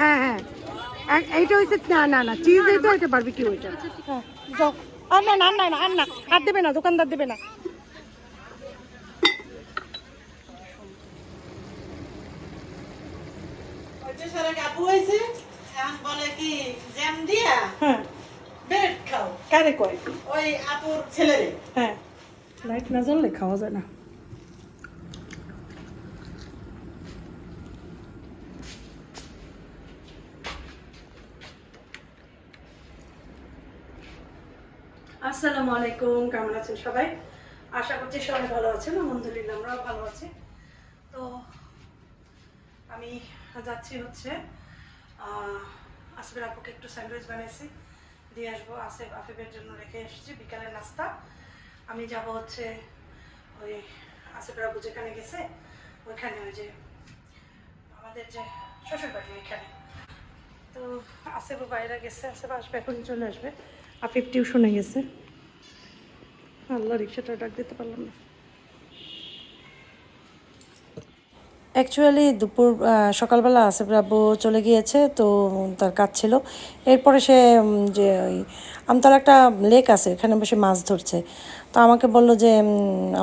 হ্যাঁ হ্যাঁ। এইটা না না না চিজ এইটা হইতে পারবি কি ওইটা হ্যাঁ যাও। আর না না না না আর না আর দেবে না দোকানদার দেবে না। হ্যাঁ। কারে কয়? ওই আপুর ছেলেরে। হ্যাঁ। লাইট না জ্বললে খাওয়া যায় না। আসসালামু আলাইকুম, কেমন আছেন সবাই? আশা করছি সবাই ভালো আছেন, আলহামদুলিল্লাহ আমরাও ভালো আছি। তো আমি যাচ্ছি হচ্ছে আসবের আপুকে একটু স্যান্ডউইচ বানিয়েছি, দিয়ে আসব আসেফ আফিফের জন্য রেখে এসেছি বিকালের নাস্তা। আমি যাব হচ্ছে ওই আসেফের আপু যেখানে গেছে, ওইখানে ওই যে আমাদের যে শ্বশুর বাড়ি ওইখানে। তো আসেফও বাইরে গেছে, আসেফ আসবে এখন, চলে আসবে। আফিফ টিউশনে গেছে। আল্লাহ রিক্সাটা ডাক দিতে পারলাম না। অ্যাকচুয়ালি দুপুর সকালবেলা আসিফ রাব্বু চলে গিয়েছে, তো তার কাজ ছিল। এরপরে সে যে ওই আমতলা একটা লেক আছে, এখানে বসে মাছ ধরছে। তো আমাকে বলল যে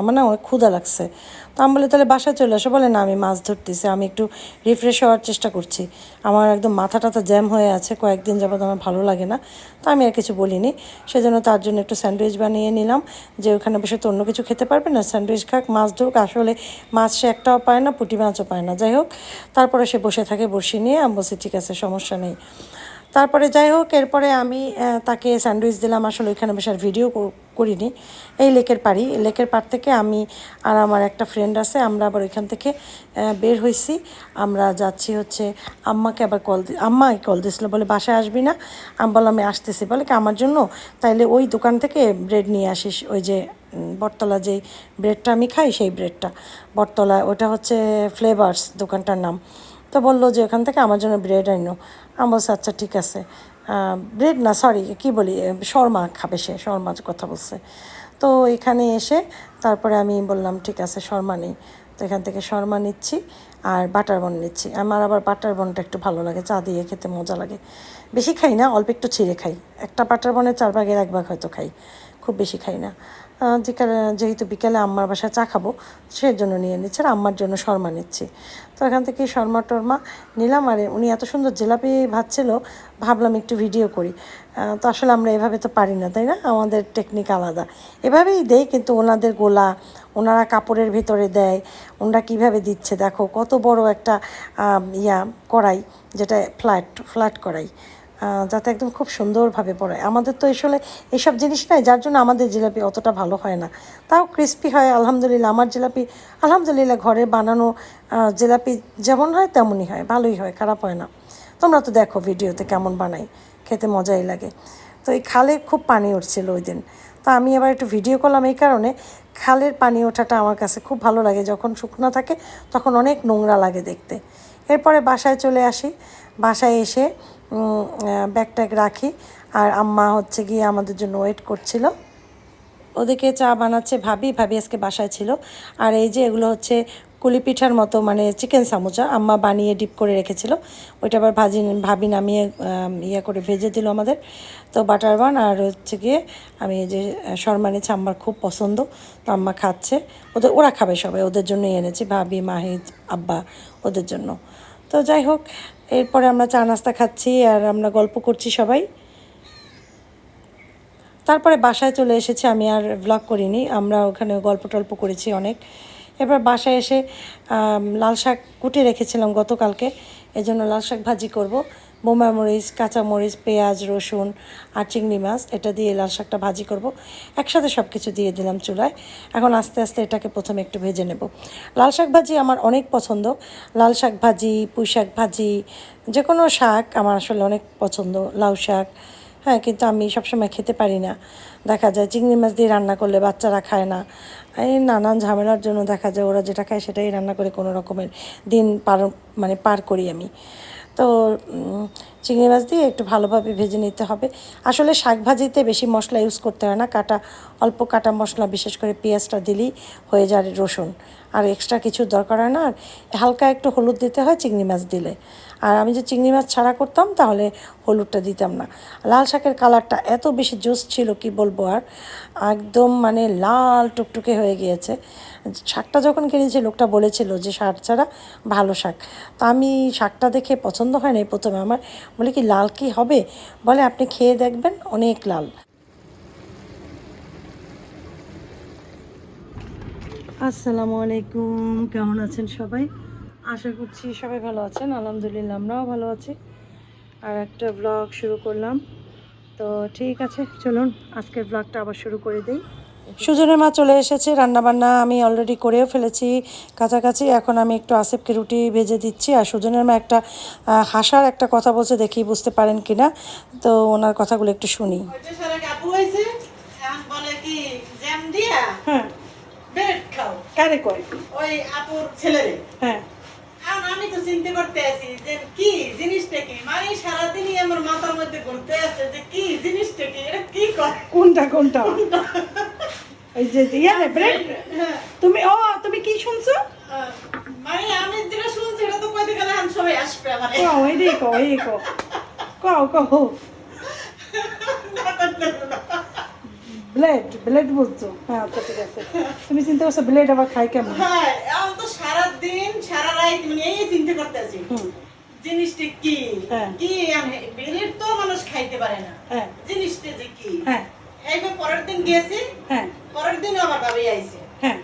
আমার না অনেক ক্ষুধা লাগছে। তো আমি বলে, তাহলে বাসায় চলে আসো। বলে, না, আমি মাছ ধরতেছি, আমি একটু রিফ্রেশ হওয়ার চেষ্টা করছি। আমার একদম মাথা টাথা জ্যাম হয়ে আছে, কয়েকদিন যাবত আমার ভালো লাগে না। তো আমি আর কিছু বলিনি। সেজন্য তার জন্য একটু স্যান্ডউইচ বানিয়ে নিলাম, যে ওখানে বসে তো অন্য কিছু খেতে পারবে না। স্যান্ডউইচ খাক, মাছ ধরুক, আসলে মাছ সে একটাও পায় না, পুঁটি মাছও পায় না। যাই হোক, তারপরে সে বসে থাকে বসি নিয়ে, আমি বলছি, ঠিক আছে, সমস্যা নেই। তারপরে যাই হোক, এরপরে আমি তাকে স্যান্ডউইচ দিলাম। আসলে ওইখানে বসে আর ভিডিও করিনি। এই লেকের পাড়ি লেকের পাড় থেকে আমি আর আমার একটা ফ্রেন্ড আছে, আমরা আবার ওইখান থেকে বের হয়েছি আমরা যাচ্ছি হচ্ছে, আম্মাকে আবার কল আম্মাই কল দিয়েছিল বলে বাসায় আসবি না? আমি বললাম, আমি আসতেছি। বলে কি, আমার জন্য? তাইলে ওই দোকান থেকে ব্রেড নিয়ে আসিস, ওই যে বটতলা যেই ব্রেডটা আমি খাই, সেই ব্রেডটা বটতলা, ওটা হচ্ছে ফ্লেভার্স দোকানটার নাম। তো বলল যে ওখান থেকে আমার জন্য ব্রেড আইনো। আমি বলছি আচ্ছা ঠিক আছে। ব্রেড না সরি কি বলি শর্মা খাবে সে শর্মার কথা বলছে। তো এখানে এসে তারপরে আমি বললাম, ঠিক আছে, শর্মা নেই। তো এখান থেকে শর্মা নিচ্ছি আর বাটার বন নিচ্ছি। আমার আবার বাটার বনটা একটু ভালো লাগে, চা দিয়ে খেতে মজা লাগে। বেশি খাই না, অল্প একটু ছিঁড়ে খাই। একটা বাটার বনের চার ভাগের এক ভাগ হয়তো খাই। খুব বেশি খাই না। বিকালে যেহেতু বিকেলে আম্মার বাসায় চা খাব সেই জন্য নিয়ে নিচ্ছে আর আম্মার জন্য শর্মা নিচ্ছি। তো এখান থেকে শর্মা টর্মা নিলাম আর উনি এত সুন্দর জিলাপি ভাজছিল ভাবলাম একটু ভিডিও করি। তো আসলে আমরা এভাবে তো পারি না তাই না? আমাদের টেকনিক আলাদা। এভাবেই দেই কিন্তু ওনাদের গোলা ওনারা কাপড়ের ভিতরে দেয় ওনারা কীভাবে দিচ্ছে? দেখো কত বড় একটা ইয়া কড়াই যেটা ফ্ল্যাট ফ্ল্যাট আহ, যাতে একদম খুব সুন্দরভাবে পড়ে। আমাদের তো আসলে এইসব জিনিস নাই, যার জন্য আমাদের জিলাপি অতটা ভালো হয় না। তাও ক্রিস্পি হয়, আলহামদুলিল্লাহ। আমার জিলাপি, আলহামদুলিল্লাহ, ঘরে বানানো জিলাপি যেমন হয় তেমনই হয়, ভালোই হয়, খারাপ হয় না। তোমরা তো দেখো ভিডিওতে কেমন বানাই, খেতে মজাই লাগে। তো এই খালে খুব পানি উঠছিল ওই দিন। তো আমি আবার একটু ভিডিও করলাম এই কারণে, খালের পানি ওঠাটা আমার কাছে খুব ভালো লাগে। যখন শুকনো থাকে, তখন অনেক নোংরা লাগে দেখতে। এরপরে বাসায় চলে আসি। বাসায় এসে উম, ব্যাগ ট্যাগ রাখি। আর আম্মা হচ্ছে গিয়ে আমাদের জন্য ওয়েট করছিল। ওদেরকে চা বানাচ্ছে ভাবি ভাবি আজকে বাসায় ছিল। আর এই যে এগুলো হচ্ছে কুলি পিঠার মতো মানে চিকেন সামোচা আম্মা বানিয়ে ডিপ করে রেখেছিল। ওইটা আবার ভাজি ভাবি নামিয়ে ইয়ে করে ভেজে দিল আমাদের। তো বাটার বান আর হচ্ছে গিয়ে আমি এই যে শর্মা নিচ্ছি আম্মার খুব পছন্দ। তো আম্মা খাচ্ছে। ওদের ওরা খাবে সবাই ওদের জন্যই এনেছি ভাবি মাহিদ আব্বা ওদের জন্য। তো যাই হোক এরপরে আমরা চা নাস্তা খাচ্ছি আর আমরা গল্প করছি সবাই। তারপরে বাসায় চলে এসেছি, আমি আর ব্লগ করিনি, আমরা ওখানে গল্প টল্প করেছি অনেক। এবার বাসায় এসে লাল শাক কুটে রেখেছিলাম গতকালকে এই জন্য লাল শাক ভাজি করব। বোমা মরিচ কাঁচা মরিচ পেঁয়াজ, রসুন আর চিংড়ি মাছ, এটা দিয়ে লাল শাকটা ভাজি করব। একসাথে সব কিছু দিয়ে দিলাম চুলায়। এখন আস্তে আস্তে এটাকে প্রথমে একটু ভেজে নেব। লাল শাক ভাজি আমার অনেক পছন্দ। লাল শাক ভাজি, পুঁই শাক ভাজি যে কোনো শাক আমার আসলে অনেক পছন্দ। লাউ শাক হ্যাঁ কিন্তু আমি সবসময় খেতে পারি না। দেখা যায় চিংড়ি মাছ দিয়ে রান্না করলে বাচ্চারা খায় না। এই নানান ঝামেলার জন্য দেখা যায় ওরা যেটা খায় সেটাই রান্না করে কোনো রকমের দিন পার মানে পার করি আমি। তো চিংড়ি মাছ দিয়ে একটু ভালোভাবে ভেজে নিতে হবে। আসলে শাক ভাজিতে বেশি মশলা ইউজ করতে হয় না। কাটা, অল্প কাটা মশলা, বিশেষ করে পেঁয়াজটা দিলেই হয়ে যায় রসুন। আর এক্সট্রা কিছু দরকার হয় না। আর হালকা একটু হলুদ দিতে হয়, চিংড়ি মাছ দিলে। আর আমি যে চিংড়ি মাছ ছাড়া করতাম, তাহলে হলুদটা দিতাম না। লাল শাকের কালারটা এত বেশি জোস ছিল, কি বলব আর? একদম মানে লাল টুকটুকে হয়ে গিয়েছে। শাকটা যখন কিনেছি, লোকটা বলেছিল যে, শাক ছাড়া ভালো শাক। তো আমি শাকটা দেখে পছন্দ হয় না প্রথমে। আমার বলে, কি লাল কি হবে? বলে, আপনি খেয়ে দেখবেন, অনেক লাল। আসসালামু আলাইকুম কেমন আছেন সবাই? আশা করছি সবাই ভালো আছেন আলহামদুলিল্লাহ আমরাও ভালো আছি। আর একটা ব্লগ শুরু করলাম। তো ঠিক আছে চলুন আজকের ব্লগটা আবার শুরু করে দিই। সুজনের মা চলে এসেছে রান্নাবান্না আমি অলরেডি করেও ফেলেছি কাছাকাছি। এখন আমি একটু আসিফকে রুটি ভেজে দিচ্ছি আর সুজনের মা একটা হাসার একটা কথা বলছে দেখি বুঝতে পারেন কিনা। তো ওনার কথাগুলো একটু শুনি। কি হ্যাঁ। ব্রেড খাও কারে কয়? ওই আপুর ছেলেরে। হ্যাঁ। আমি তো চিন্তা করতে আছি যে কি জিনিসটা কি? মানে সারাদিনই আমার মাথার মধ্যে ঘুরতে আছে যে কি জিনিসটা কি? এটা কি করে কোনটা কোনটা? ওই যে ইয়ারে ব্রেড হ্যাঁ, তুমি ও তুমি কি শুনছো? আহ, মানে আমি যেটা শুনছি এটা তো কইতে গেলে এখন সবাই আসবে কও এই কও এই কও। কও কও। ব্লেড ব্লেড বলছো? হ্যাঁ আচ্ছা ঠিক আছে। তুমি চিন্তা করছ ব্লেড আবার খাই কেমন? হ্যাঁ এখন তো সারাদিন সারা রাত মানে এই চিন্তা করতে আছি। জিনিসটা কি? হ্যাঁ। কি আমি বিলের তো মানুষ খাইতে পারে না। হ্যাঁ। জিনিসটা যে কি? হ্যাঁ। এইবার পরের দিন গেছি। হ্যাঁ। পরের দিন আমার ভাবি আইছে। হ্যাঁ।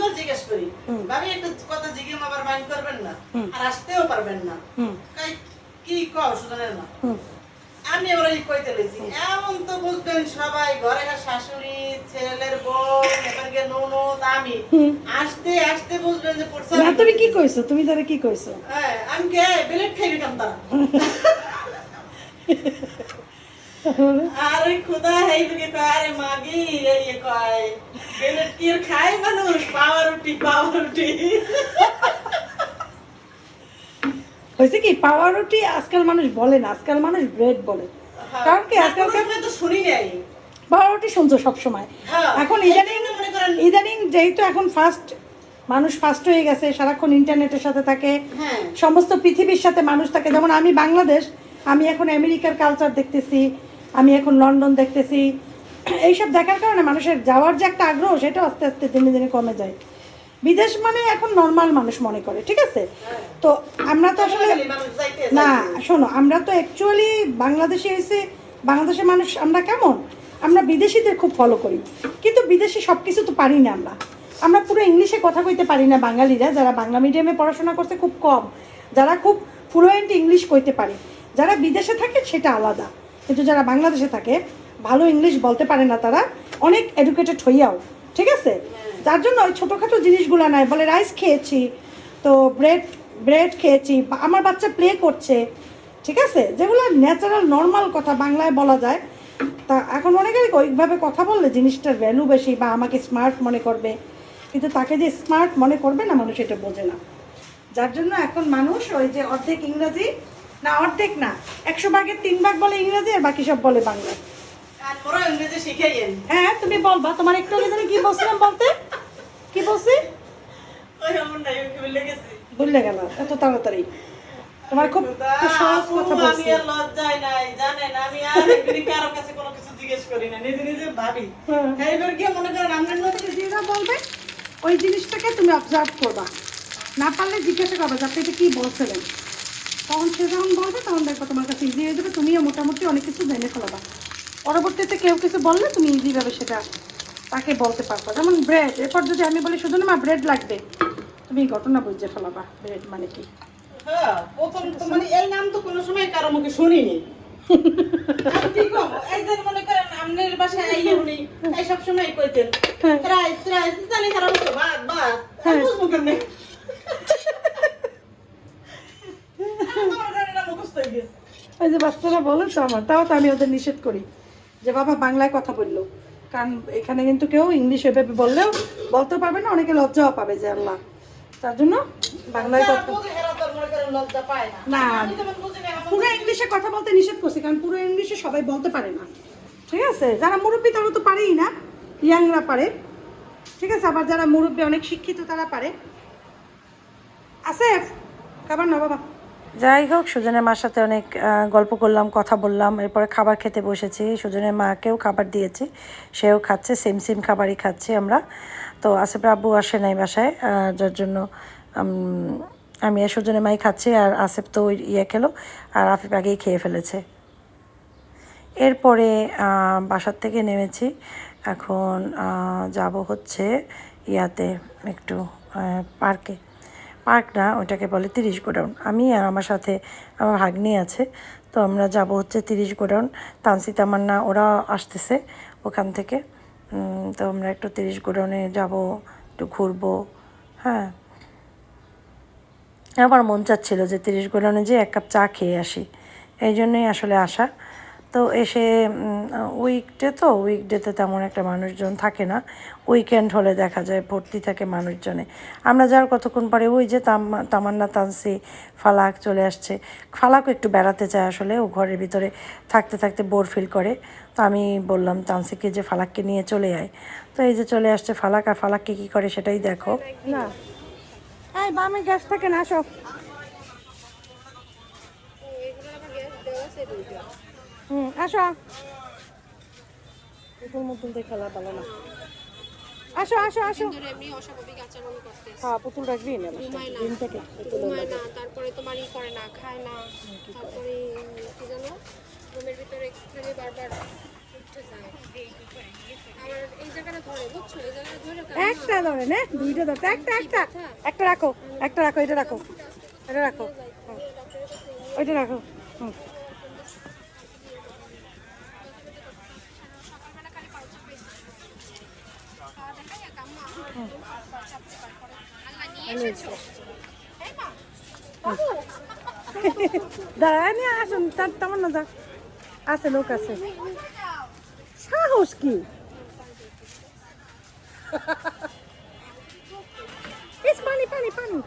বল জিজ্ঞেস করি। ভাবি একটা কথা জিজ্ঞেস আবার মাইন্ড করবেন না? আর আসতেও পারবেন না। কি কও সুজনের না। আমি এই কইতে লইছি এমন তো বুঝবেন সবাই ঘরে শাশুড়ি ছেলের বউ গিয়ে ননদ আমি। আসতে আসতে বুঝবেন যে পড়ছে না তুমি কি কইছো? তুমি তারা কি কইছো? হ্যাঁ আমি কে? বিলেট খাইবি কাম তারা। আরে খুদা হেই দিকে আরে মাগি এই কয় বিলেট কি আর খায় মানুষ? পাওয়ার রুটি পাওয়ার রুটি। হয়েছে কি পাওয়া রুটি আজকাল মানুষ বলে না আজকাল মানুষ ব্রেড বলে। কারণ কি আজকাল তো শুনি নাই। পাওয়া রুটি শুনছো সবসময়। হ্যাঁ, এখন ইদানিং ইদানিং যেহেতু এখন ফার্স্ট মানুষ ফার্স্ট হয়ে গেছে সারাক্ষণ ইন্টারনেটের সাথে থাকে। হ্যাঁ। সমস্ত পৃথিবীর সাথে মানুষ থাকে। যেমন আমি বাংলাদেশ আমি এখন আমেরিকার কালচার দেখতেছি আমি এখন লন্ডন দেখতেছি। এইসব দেখার কারণে মানুষের যাওয়ার যে একটা আগ্রহ সেটা আস্তে আস্তে দিনে দিনে কমে যায়। বিদেশ মানে এখন নর্মাল মানুষ মনে করে ঠিক আছে? তো আমরা তো আসলে না শোনো আমরা তো অ্যাকচুয়ালি বাংলাদেশে এসে বাংলাদেশের মানুষ আমরা কেমন? আমরা বিদেশিদের খুব ফলো করি। কিন্তু বিদেশে সব কিছু তো পারি না আমরা। আমরা পুরো ইংলিশে কথা কইতে পারি না বাঙালিরা যারা বাংলা মিডিয়ামে পড়াশোনা করছে খুব কম। যারা খুব ফ্লুয়েন্ট ইংলিশ কইতে পারে। যারা বিদেশে থাকে সেটা আলাদা। কিন্তু যারা বাংলাদেশে থাকে ভালো ইংলিশ বলতে পারে না তারা অনেক এডুকেটেড হইয়াও ঠিক আছে? যার জন্য ওই ছোটোখাটো জিনিসগুলো নাই। বলে রাইস খেয়েছি, তো ব্রেড ব্রেড খেয়েছি আমার বাচ্চা প্লে করছে, ঠিক আছে? যেগুলো ন্যাচারাল নর্মাল কথা বাংলায় বলা যায়। তা এখন অনেকেরই ওইভাবে কথা বললে জিনিসটার ভ্যালু বেশি বা আমাকে স্মার্ট মনে করবে। কিন্তু তাকে যে স্মার্ট মনে করবে না, মানুষ এটা বোঝে না। যার জন্য এখন মানুষ ওই যে অর্ধেক ইংরাজি, না অর্ধেক না, একশো ভাগের তিন ভাগ বলে ইংরাজি আর বাকি সব বলে বাংলা। হ্যাঁ তুমি বলবা। তোমার একটু আগে কি বলছিলাম বলতে? কি বলছি? ওই আমার নাই ওই ভুলে গেল। এত তাড়াতাড়ি। তোমার খুব খুব সহজ কথা বলছি। আর লজ্জায় নাই জানেন আমি আর কারও কাছে কোনো কিছু জিজ্ঞেস করি না নিজে নিজে ভাবি। হ্যাঁ। এইবার গিয়ে মনে করেন আপনার মধ্যে যেটা বলবে? ওই জিনিসটাকে তুমি অবজার্ভ করবা। না পারলে জিজ্ঞাসা করবা যে আপনি এটা কি বলছিলেন। তখন সে যখন বলবে তখন দেখব তোমার কাছে ইজি হয়ে যাবে। তুমিও মোটামুটি অনেক কিছু জেনে ফেলবা। পরবর্তীতে কেউ কিছু বললে তুমি ইজিভাবে সেটা তাকে বলতে পারবা। যেমন ব্রেড এরপর যদি আমি বলি শুধু না মা ব্রেড লাগবে। তুমি ঘটনা বুঝে ফেলাবা ব্রেড মানে কি? হ্যাঁ প্রথম তো মানে নাম তো কোনো সময় কারও মুখে শুনিনি। বাচ্চারা বলে তো আমার তাও তো আমি ওদের নিষেধ করি। যে বাবা বাংলায় কথা বলল। কারণ এখানে কিন্তু কেউ ইংলিশ এভাবে বললেও বলতে পারবে না অনেকে লজ্জাও পাবে যে আল্লাহ। তার জন্য বাংলায় কথা না। পুরো ইংলিশে কথা বলতে নিষেধ করছি কারণ পুরো ইংলিশে সবাই বলতে পারে না। ঠিক আছে? যারা মুরব্বী তারা তো পারেই না। ইয়াংরা পারে। ঠিক আছে? আবার যারা মুরব্বী অনেক শিক্ষিত তারা পারে। আছে খাবার না বাবা। যাই হোক, সুজনের মার সাথে অনেক গল্প করলাম, কথা বললাম। এরপরে খাবার খেতে বসেছি। সুজনের মাকেও খাবার দিয়েছি। সেও খাচ্ছে সেম সেম খাবারই খাচ্ছি আমরা। তো আসিফ আব্বু আসে নাই বাসায় যার জন্য আমি আর সুজনের মাই খাচ্ছি, আর আসিফ তো ওই ইয়ে খেলো, আর আফিফ আগেই খেয়ে ফেলেছে। এরপরে বাসার থেকে নেমেছি। এখন যাব হচ্ছে ইয়াতে একটু পার্কে। পার্ক না ওটাকে বলে তিরিশ গোডাউন। আমি আর আমার সাথে আমার ভাগ্নি আছে, তো আমরা যাব হচ্ছে তিরিশ গোডাউন। তানসি তামান্না, ওরা আসতেছে ওখান থেকে। তো আমরা একটু তিরিশ গোডাউনে যাব, একটু ঘুরবো হ্যাঁ। আমার মন চাচ্ছিল যে তিরিশ গোডাউনে যে এক কাপ চা খেয়ে আসি। এই জন্যই আসলে আসা। তো এসে উইকডে তো উইকডেতে তেমন একটা মানুষজন থাকে না। উইকেন্ড হলে দেখা যায় ভর্তি থাকে মানুষজনে। আমরা যার কতক্ষণ পরে ওই যে তাম- তামান্না তানসি ফালাক চলে আসছে। ফালাকও একটু বেড়াতে চায় আসলে ও ঘরের ভিতরে থাকতে থাকতে বোর ফিল করে। তো আমি বললাম তানসিকে যে ফালাককে নিয়ে চলে আয়। তো এই যে চলে আসছে ফালাক আর ফালাককে কী করে সেটাই দেখো। না। এই বামে গ্যাস থাকে না আসো। হুম আসো। পুতুল মুতুল দিয়ে খেলা ভালো না। আসো আসো আসো। এমনি অস্বাভাবিক আচরণ করতে হ্যাঁ পুতুল রাখবি না দিন থেকে ঘুমায় না তারপরে তোমার ই করে না খায় না। তারপরে কি জানো? রুমের ভিতরে খালি বারবার উঠতে যায় আমার এই জায়গাটা ধরে বুঝছ? এই জায়গাটা ধরে কেন? একটা ধরে না দুইটা ধরতে একটা একটা একটা রাখো একটা রাখো এটা রাখো এটা রাখো। ওইটা রাখো। হুম। দাঁড়া নিয়ে আসুন তার তেমন না যা। আছে লোক আছে। সাহস কি? পানি পানি পানি।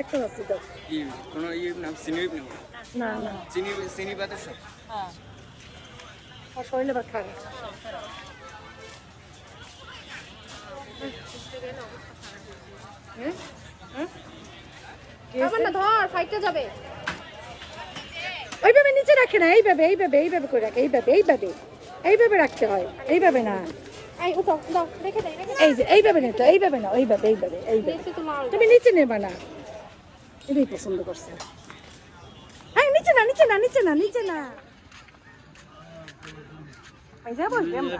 একটা আছে দাও। ই কোনো ই নাম চিনি নেব না না। চিনি চিনি পাতা সব। আর শরীরে বা খারাপ না ধর ফাইটে যাবে। ওইভাবে নিচে রাখে না এইভাবে এইভাবে এইভাবে করে রাখে এইভাবে এইভাবে। এইভাবে রাখতে হয় এইভাবে না। এই যে এইভাবে না তো এইভাবে না ওইভাবে এইভাবে এইভাবে। তোমার তুমি নিচে নেবা না। এটাই পছন্দ করছে। হ্যাঁ নিচে না নিচে না নিচে না নিচে না। যা বলবি আমরা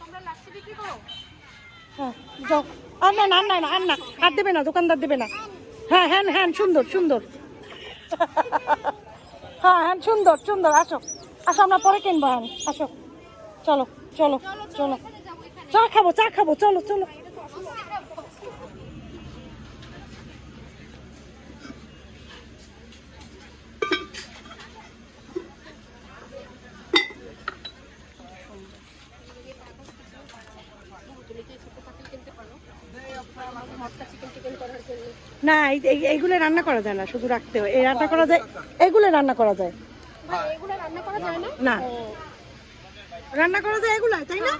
তোমরা লাচ্ছি বিক্রি করো হ্যাঁ যাও। আর না না না না আর না। আর দেবে না দোকানদার দেবে না। হ্যাঁ হ্যাঁ হ্যাঁ সুন্দর সুন্দর। হ্যাঁ হ্যাঁ সুন্দর সুন্দর আসো। আসো, আমরা পরে কিনবো আসো। চলো চলো চলো। চা খাব চা খাব, চলো চলো। না, এই- এই- এইগুলো রান্না করা যায় না, শুধু রাখতে হয়। এই রান্না করা যায় এগুলো রান্না করা যায়। এগুলো রান্না করা যায় না? রান্না করা যায় এগুলো তাই না?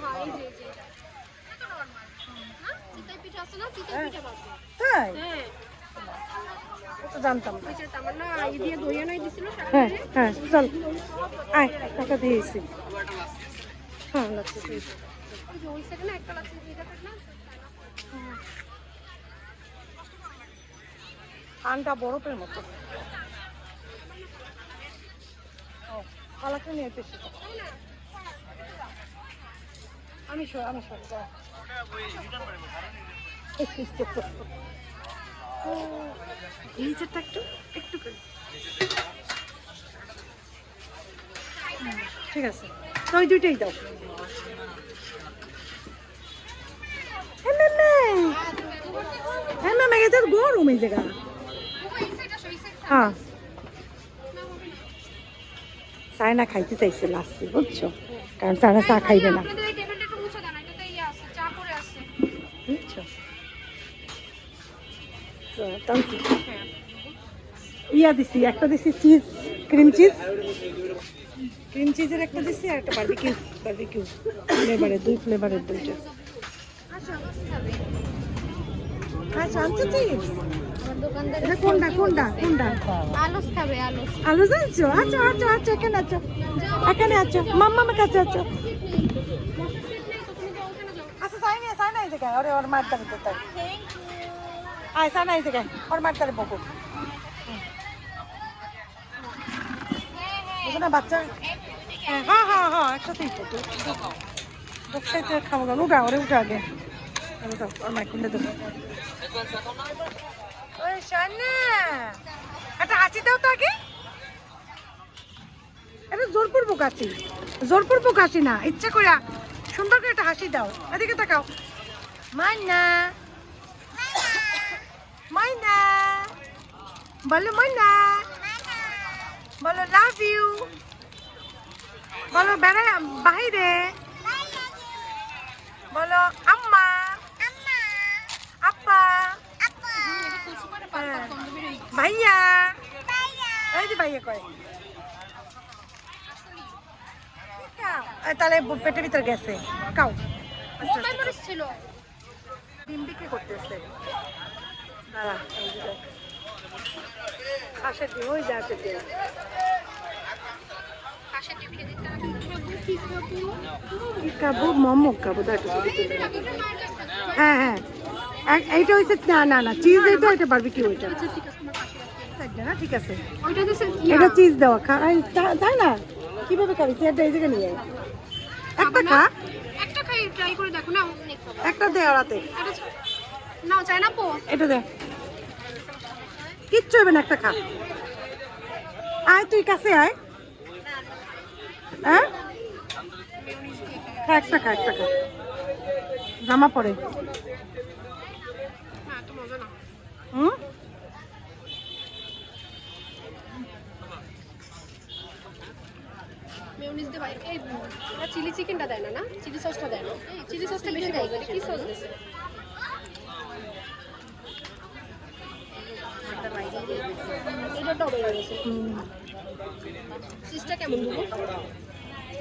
তাই? হ্যাঁ। তো জানতাম। হ্যাঁ হ্যাঁ চল। আয় টাকা দিয়েছি হ্যাঁ লাগছে দিয়েছি। ওই যে ওই সেখানে একটা লাচ্ছি দিয়ে দেবে না পানটা বরফের মতো। এসেছি তো। আমি সর আমি সর নিচেরটা একটু একটু করে। ঠিক আছে। তো ওই দুইটাই দাও। হ্যাঁ ম্যাম হ্যাঁ গরম এই জায়গা। হ্যাঁ। চায় না খাইতে চাইছে লাস্টে বুঝছ? কারণ তারা চা খাইবে না। বুঝছ? ইয়া দিছি একটা দিছি চিজ ক্রিম চিজ ক্রিম চিজের একটা দিছি আর একটা বার্বিকিউ বার্বিকিউ ফ্লেভারের দুই ফ্লেভারের দুইটা। আচ্ছা আচ্ছা এটা কোনটা কোনটা কোনটা? আলস খাবে আলস। আলু জানছো আচ্ছা আচ্ছা আচ্ছা এখানে আছো। এখানে আছো। মাম্মা আমার কাছে আছো। আচ্ছা সাই নিয়ে সাই নাই জায়গায়। ওরে ওর মার দাঁড়িয়ে তাই। আয় সাই নাই জায়গায়। ওর মার দাঁড়িয়ে বকো। না বাচ্চা হ্যাঁ হ্যাঁ হ্যাঁ হ্যাঁ একসাথেই তো। খাব উঠা ওরে উঠা আগে। ওর মাইক খুলে দেবো ওই শান্না একটা হাসি দাও তো আগে এটা জোরপূর্বক হাসি জোরপূর্বক হাসি না ইচ্ছা করে সুন্দর করে একটা হাসি দাও এদিকে তাকাও মাইনা মাইনা বলো মাইনা বলো লাভ ইউ বলো বেড়াই বাহিরে বলো আম্মা আপা। ভাইয়া। এই যে ভাইয়া কয়। তাহলে পেটের ভিতর গেছে। মোবাইল মরিচ ছিল ডিম বিক্রি করতেছে। দাঁড়া হাঁসের ডিম ওই যে হাঁসের ডিম পাশে টিভিতে দিতে হবে। কি খাব? কি খাব? মোমো খাব দাঁড়া হ্যাঁ হ্যাঁ। এইটা হচ্ছে না না না চিজ এইটা ওইটা? বারবিকিউ না ঠিক আছে। এটা চিজ দেওয়া খা তাই না? কীভাবে খাবি? চেয়ারটা এই জায়গায় নিয়ে। একটা খা। একটা খাই ট্রাই করে দেখো না একটা দে ওরাতে এটা চাই না পো এটা দে। কিচ্ছু হবে না একটা খা। আয় তুই কাছে আয়। হ্যাঁ? খা একটা খা একটা খা। জামা পরে। না হুম চিলি চিকেনটা দেয় না না? চিলি দেয় না। চিলি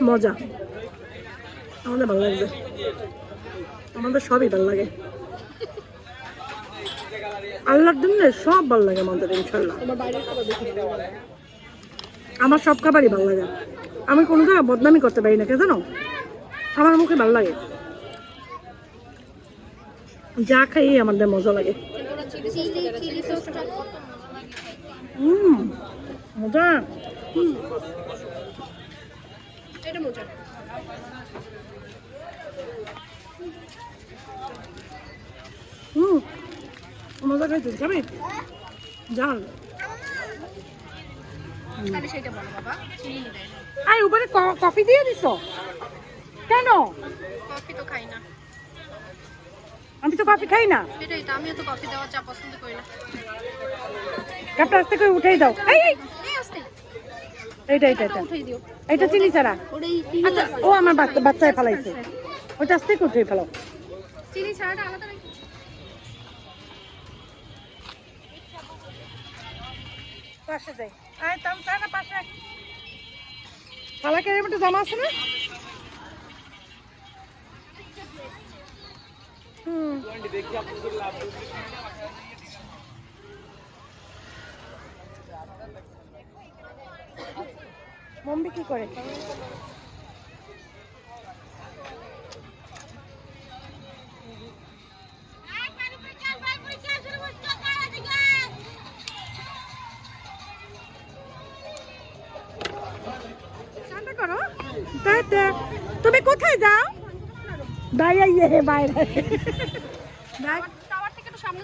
মজা। আমাদের ভালো লাগছে আমাদের সবই ভালো লাগে। আল্লাহর জন্য সব ভালো লাগে আমাদের ইনশাল্লাহ। আমার সব খাবারই ভালো লাগে। আমি কোনো জায়গায় বদনামি করতে পারি না, কে জানো? আমার মুখে ভালো লাগে। যা খাই আমাদের মজা লাগে। মজা। হুম। মজা খাইতে যাবে জাল উপরে কফি দিয়ে দিছ কেন? কফি তো খাই না। আমি তো কফি খাই না। এটাই তো আমিও তো কফি দেওয়া চা পছন্দ করি না। কাপটা আস্তে করে উঠেই দাও। এই এই। এই এইটা এইটা এটা চিনি ছাড়া। আচ্ছা ও আমার বাচ্চা বাচ্চায় ফেলাইছে। ওইটা আস্তে করে উঠে ফেলাও চিনি ছাড়াটা আলাদা পাশে যাই। আয় তাম চা না পাশে ফালাকের মতো জামা আছে না? হুম। মম্মি কি করে? তুমি কোথায় যাও? বাইরে। ইয়ে বাইরে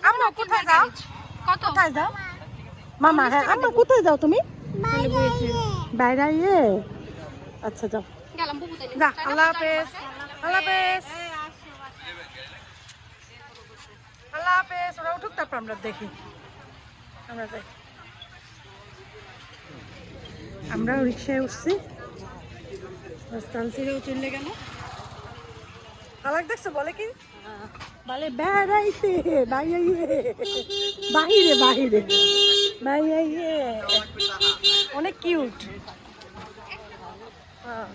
আম্মা, কোথায় যাও? কত? কোথায় যাও? মামা হ্যাঁ আম্মা কোথায় যাও তুমি? বাইরে। ইয়ে আচ্ছা যাও। যা আল্লাহ হাফেজ আল্লাহ হাফেজ। আল্লাহ হাফেজ ওরা উঠুক তারপর আমরা দেখি। আমরা যাই। আমরাও রিক্সায় উঠছি। তানসিরেও চলে গেল। আলাক দেখছ বলে কি? বলে বেড়াইতে বাইরে বাহিরে বাহিরে বাইরে। অনেক কিউট হ্যাঁ।